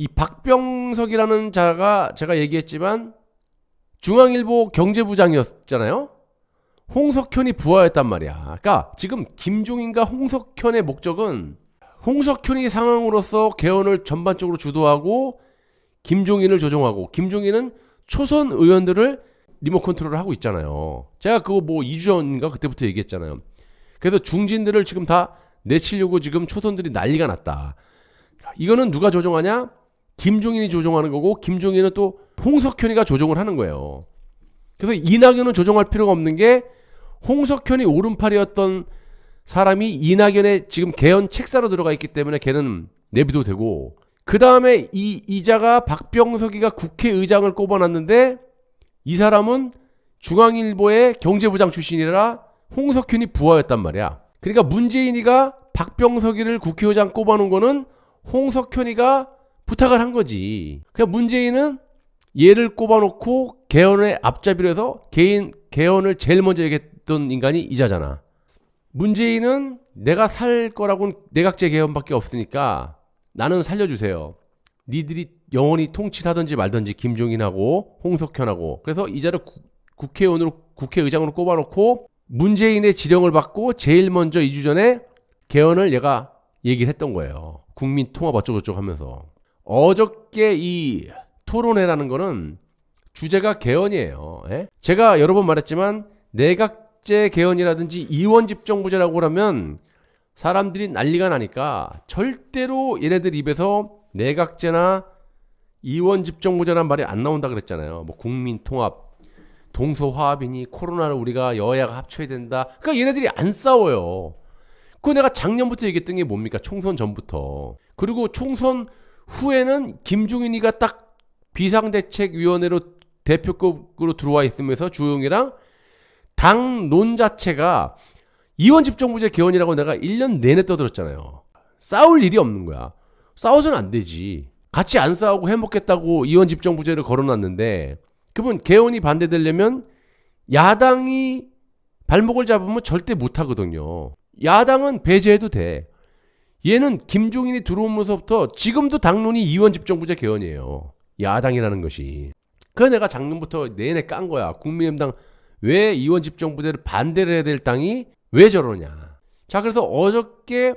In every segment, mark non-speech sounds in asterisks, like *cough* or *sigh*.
이 박병석이라는 자가 제가 얘기했지만 중앙일보 경제부장이었잖아요. 홍석현이 부하였단 말이야. 그러니까 지금 김종인과 홍석현의 목적은 홍석현이 상황으로서 개헌을 전반적으로 주도하고 김종인을 조종하고 김종인은 초선 의원들을 리모 컨트롤을 하고 있잖아요. 제가 그거 뭐 2주 전인가 그때부터 얘기했잖아요. 그래서 중진들을 지금 다 내치려고 지금 초선들이 난리가 났다. 이거는 누가 조종하냐? 김종인이 조종하는 거고 김종인은 또 홍석현이가 조종을 하는 거예요. 그래서 이낙연은 조종할 필요가 없는 게 홍석현이 오른팔이었던 사람이 이낙연의 지금 개헌 책사로 들어가 있기 때문에 걔는 내비도 되고 그 다음에 이 이자가 박병석이가 국회의장을 꼽아놨는데 이 사람은 중앙일보의 경제부장 출신이라 홍석현이 부하였단 말이야. 그러니까 문재인이가 박병석이를 국회의장 꼽아놓은 거는 홍석현이가 부탁을 한 거지. 그냥 문재인은 얘를 꼽아놓고 개헌의 앞잡이로 해서 개인 개헌을 제일 먼저 얘기했던 인간이 이자잖아. 문재인은 내가 살 거라고는 내각제 개헌밖에 없으니까 나는 살려주세요. 니들이 영원히 통치하든지 말든지 김종인하고 홍석현하고 그래서 이자를 구- 국회의원으로 국회의장으로 꼽아놓고 문재인의 지령을 받고 제일 먼저 2주 전에 개헌을 얘가 얘기를 했던 거예요. 국민 통합 어쩌고저쩌고 하면서 어저께 이 토론회라는 거는 주제가 개헌이에요. 예? 제가 여러 번 말했지만 내각제 개헌이라든지 이원 집정부제라고 그러면 사람들이 난리가 나니까 절대로 얘네들 입에서 내각제나 이원 집정부제란 말이 안 나온다 그랬잖아요. 뭐 국민 통합, 동서화합이니 코로나를 우리가 여야가 합쳐야 된다. 그러니까 얘네들이 안 싸워요. 그거 내가 작년부터 얘기했던 게 뭡니까? 총선 전부터. 그리고 총선 후에는 김종인이가 딱 비상대책위원회로 대표급으로 들어와 있으면서 주영이랑 당론 자체가 이원 집정부제 개헌이라고 내가 1년 내내 떠들었잖아요. 싸울 일이 없는 거야. 싸워서는 안 되지. 같이 안 싸우고 해먹겠다고 이원 집정부제를 걸어놨는데 그러면 개헌이 반대되려면 야당이 발목을 잡으면 절대 못 하거든요. 야당은 배제해도 돼. 얘는 김종인이 들어오면서부터 지금도 당론이 이원 집정부제 개헌이에요. 야당이라는 것이. 그래서 내가 작년부터 내내 깐 거야. 국민의힘당 왜 이원 집정부제를 반대를 해야 될 당이 왜 저러냐. 자, 그래서 어저께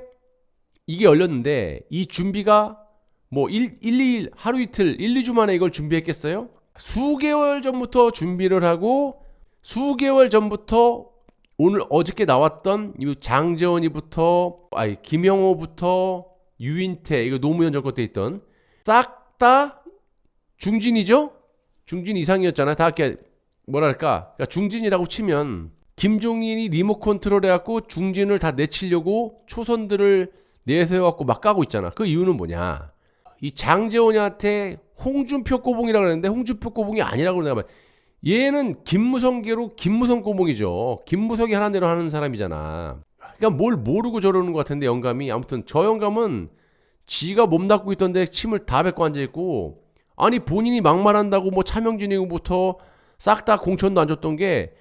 이게 열렸는데 이 준비가 뭐 1, 1, 2일, 하루 이틀, 1, 2주 만에 이걸 준비했겠어요? 수개월 전부터 준비를 하고 수개월 전부터 오늘 어저께 나왔던 이 장재원이부터 아니 김영호부터 유인태 이거 노무현 정권 때 있던 싹 다 중진이죠? 중진 이상이었잖아. 다 이렇게 뭐랄까 그러니까 중진이라고 치면 김종인이 리모 컨트롤 해갖고 중진을 다 내치려고 초선들을 내세워갖고 막 까고 있잖아. 그 이유는 뭐냐? 이 장재원이한테 홍준표 꼬봉이라고 그랬는데 홍준표 꼬봉이 아니라고 그러나 얘는 김무성계로 김무성 꼬봉이죠. 김무성이 하는 대로 하는 사람이잖아. 그러니까 뭘 모르고 저러는 것 같은데 영감이 아무튼 저 영감은 지가 몸 닦고 있던데 침을 다 뱉고 앉아 있고 아니 본인이 막말한다고 뭐 차명진이부터 싹 다 공천도 안 줬던 게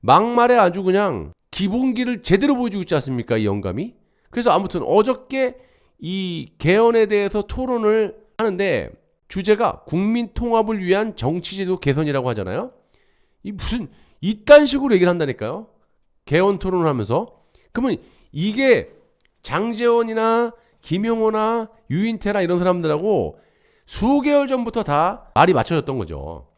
막말에 아주 그냥 기본기를 제대로 보여주고 있지 않습니까 이 영감이? 그래서 아무튼 어저께 이 개헌에 대해서 토론을 하는데 주제가 국민 통합을 위한 정치제도 개선이라고 하잖아요. 이 무슨 이딴 식으로 얘기를 한다니까요. 개헌 토론을 하면서 그러면 이게 장재원이나 김용호나 유인태나 이런 사람들하고 수개월 전부터 다 말이 맞춰졌던 거죠.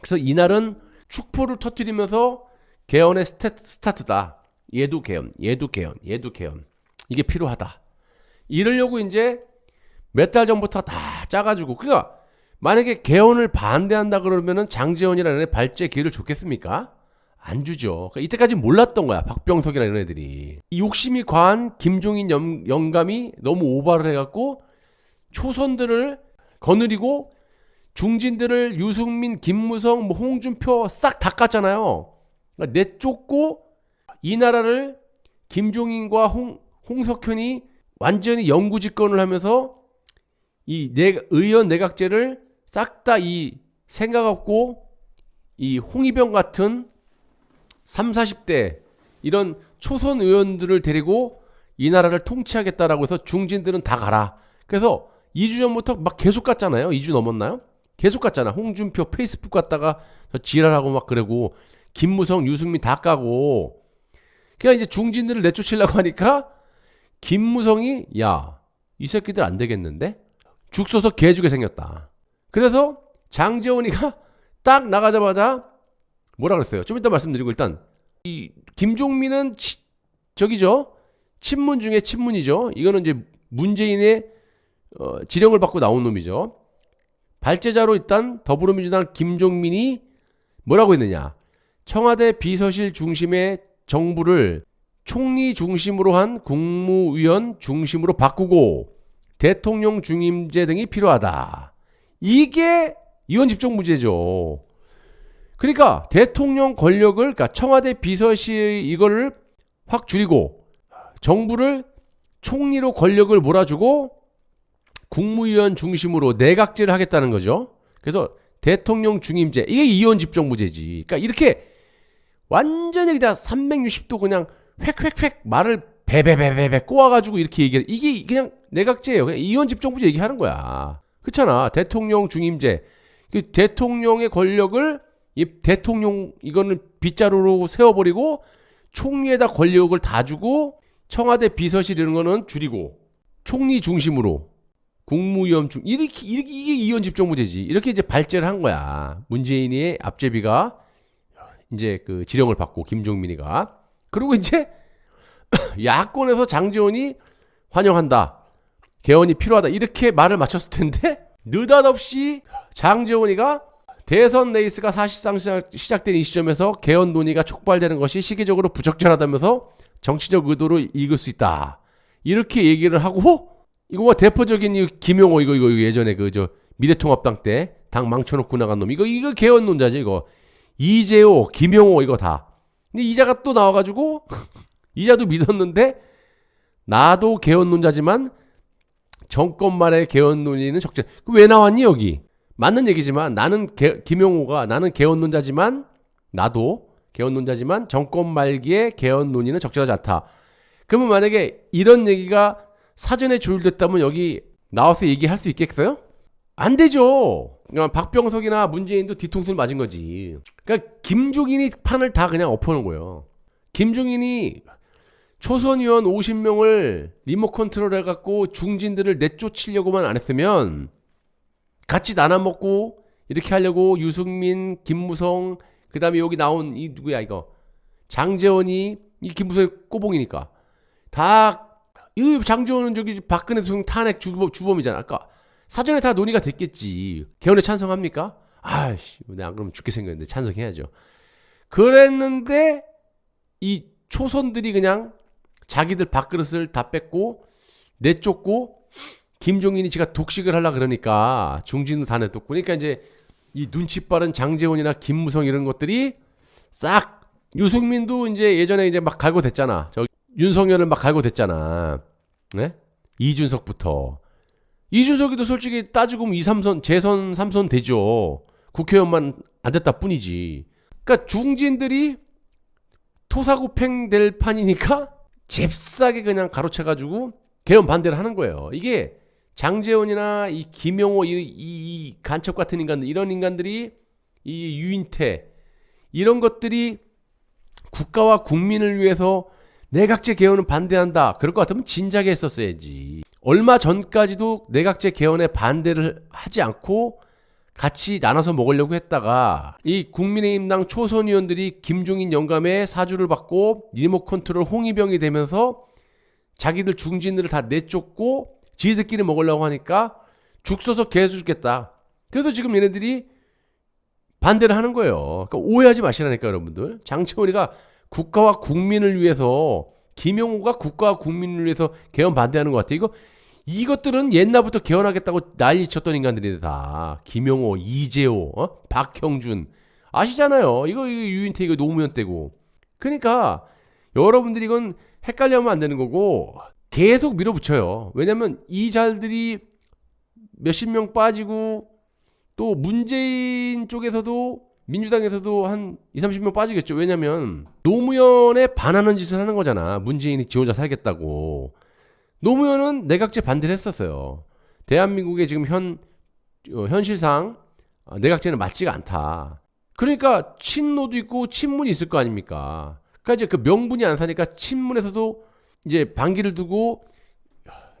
그래서 이날은 축포를 터뜨리면서 개헌의 스타, 스타 트다. 얘도 개헌, 얘도 개헌, 얘도 개헌. 이게 필요하다. 이러려고 이제 몇 달 전부터 다 짜가지고 그러니까 만약에 개헌을 반대한다 그러면은 장재원이라는 애 발제 기회를 줬겠습니까? 안 주죠. 그러니까 이때까지 몰랐던 거야. 박병석이나 이런 애들이. 이 욕심이 과한 김종인 영, 영감이 너무 오바를 해갖고 초선들을 거느리고 중진들을 유승민, 김무성, 뭐 홍준표 싹다 깠잖아요. 그러니까 내쫓고 이 나라를 김종인과 홍, 홍석현이 완전히 영구 집권을 하면서 이 내, 의원 내각제를 싹 다 이 생각 없고 이 홍위병 같은 3, 40대 이런 초선 의원들을 데리고 이 나라를 통치하겠다라고 해서 중진들은 다 가라. 그래서 2주 전부터 막 계속 갔잖아요. 2주 넘었나요? 계속 갔잖아. 홍준표 페이스북 갔다가 저 지랄하고 막 그러고 김무성, 유승민 다 까고. 그냥 이제 중진들을 내쫓으려고 하니까 김무성이 야, 이 새끼들 안 되겠는데? 죽 써서 개주게 생겼다. 그래서 장재원이가 *laughs* 딱 나가자마자 뭐라 그랬어요? 좀 이따 말씀드리고 일단 이 김종민은 치- 저기죠. 친문 중에 친문이죠. 이거는 이제 문재인의 어, 지령을 받고 나온 놈이죠. 발제자로 일단 더불어민주당 김종민이 뭐라고 했느냐? 청와대 비서실 중심의 정부를 총리 중심으로 한 국무위원 중심으로 바꾸고 대통령 중임제 등이 필요하다. 이게 이원 집중무제죠. 그러니까 대통령 권력을 그러니까 청와대 비서실 이거를 확 줄이고 정부를 총리로 권력을 몰아주고 국무위원 중심으로 내각제를 하겠다는 거죠. 그래서 대통령 중임제 이게 이원 집정무제지. 그러니까 이렇게 완전히 그냥 360도 그냥 획획획 말을 베베베베베 꼬아가지고 이렇게 얘기를 이게 그냥 내각제예요. 그냥 이원 집정부제 얘기하는 거야. 그렇잖아. 대통령 중임제. 그 대통령의 권력을 이 대통령 이거는 빗자루로 세워버리고 총리에다 권력을 다 주고 청와대 비서실 이런 거는 줄이고 총리 중심으로 국무위원 중 이렇게, 이렇게 이게 이원 집정부제지. 이렇게 이제 발제를 한 거야. 문재인의 앞제비가 이제 그 지령을 받고 김종민이가. 그리고 이제 *laughs* 야권에서 장재원이 환영한다 개헌이 필요하다 이렇게 말을 맞췄을 텐데 *laughs* 느닷없이 장재원이가 대선 레이스가 사실상 시작- 시작 된 이 시점에서 개헌 논의가 촉발되는 것이 시기적으로 부적절하다면서 정치적 의도로 읽을 수 있다. 이렇게 얘기를 하고 이거와 대표적인 이 김용호 이거 이거 예전에 그 저 미래통합당 때 당 망쳐놓고 나간 놈 이거 이거 개헌론자지 이거 이재호 김용호 이거 다. 근데 이자가 또 나와가지고 *laughs* 이자도 믿었는데 나도 개헌론자지만 정권만의 개헌 논의는 적절. 그왜 나왔니 여기? 맞는 얘기지만 나는 개- 김용호가 나는 개헌론자지만 나도 개헌론자지만 정권 말기에 개헌 논의는 적절하지 않다. 그러면 만약에 이런 얘기가 사전에 조율됐다면 여기 나와서 얘기할 수 있겠어요? 안 되죠. 그러니까 박병석이나 문재인도 뒤통수를 맞은 거지. 그러니까 김종인이 판을 다 그냥 엎어놓은 거예요. 김종인이 초선 의원 50명을 리모 컨트롤 해갖고 중진들을 내쫓으려고만 안 했으면 같이 나눠 먹고 이렇게 하려고 유승민, 김무성, 그 다음에 여기 나온 이 누구야 이거 장재원이 이 김무성의 꼬봉이니까 다 이 장재원은 저기 박근혜 대통령 탄핵 주범, 주범이잖아. 아까 사전에 다 논의가 됐겠지. 개헌에 찬성합니까? 아씨, 내가 안 그러면 죽게 생겼는데 찬성해야죠. 그랬는데 이 초선들이 그냥 자기들 밥그릇을 다 뺏고 내쫓고 김종인이 지가 독식을 하려 그러니까 중진도 다 내쫓고 그러니까 이제 이 눈치 빠른 장재원이나 김무성 이런 것들이 싹 유승민도 이제 예전에 이제 막 갈고 됐잖아. 저 윤석열을 막 갈고 됐잖아. 네? 이준석부터. 이준석이도 솔직히 따지고 보면 2, 3선, 재선 3선 되죠. 국회의원만 안 됐다 뿐이지. 그러니까 중진들이 토사구팽 될 판이니까 잽싸게 그냥 가로채가지고 개헌 반대를 하는 거예요. 이게 장재원이나 이 김용호 이, 이, 이 간첩 같은 인간들 이런 인간들이 이 유인태 이런 것들이 국가와 국민을 위해서 내각제 개헌은 반대한다. 그럴 것 같으면 진작에 했었어야지. 얼마 전까지도 내각제 개헌에 반대를 하지 않고 같이 나눠서 먹으려고 했다가 이 국민의힘당 초선 의원들이 김종인 영감의 사주를 받고 리모 컨트롤 홍위병이 되면서 자기들 중진들을 다 내쫓고 지들끼리 먹으려고 하니까 죽 써서 개수 죽겠다. 그래서 지금 얘네들이 반대를 하는 거예요. 그러니까 오해하지 마시라니까 여러분들. 장채원이가 국가와 국민을 위해서 김용호가 국가와 국민을 위해서 개헌 반대하는 것 같아. 이거 이것들은 옛날부터 개헌하겠다고 난리 쳤던 인간들이 다 김용호, 이재호, 어? 박형준 아시잖아요. 이거, 이거 유인태 이거 노무현 때고. 그러니까 여러분들이 이건 헷갈려하면 안 되는 거고 계속 밀어붙여요. 왜냐면 이 잘들이 몇십 명 빠지고 또 문재인 쪽에서도 민주당에서도 한 2, 30명 빠지겠죠. 왜냐면 노무현에 반하는 짓을 하는 거잖아. 문재인이 지 혼자 살겠다고. 노무현은 내각제 반대를 했었어요. 대한민국의 지금 현 어, 현실상 어, 내각제는 맞지가 않다. 그러니까 친노도 있고 친문이 있을 거 아닙니까? 그러니까 이제 그 명분이 안 사니까 친문에서도 이제 반기를 두고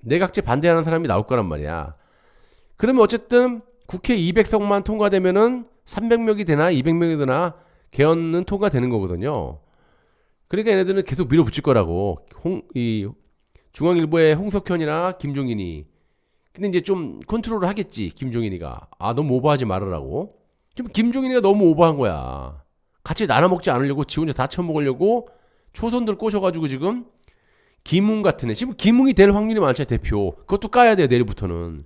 내각제 반대하는 사람이 나올 거란 말이야. 그러면 어쨌든 국회 200석만 통과되면은 300명이 되나 200명이 되나 개헌은 통과되는 거거든요. 그러니까 얘네들은 계속 밀어붙일 거라고. 홍, 이 중앙일보의 홍석현이나 김종인이. 근데 이제 좀 컨트롤을 하겠지. 김종인이가. 아, 너무 오버하지 말으라고. 지금 김종인이가 너무 오버한 거야. 같이 나눠 먹지 않으려고 지 혼자 다 처먹으려고 초선들 꼬셔가지고 지금 김웅 같은 애. 지금 김웅이 될 확률이 많잖아, 대표. 그것도 까야 돼, 내일부터는.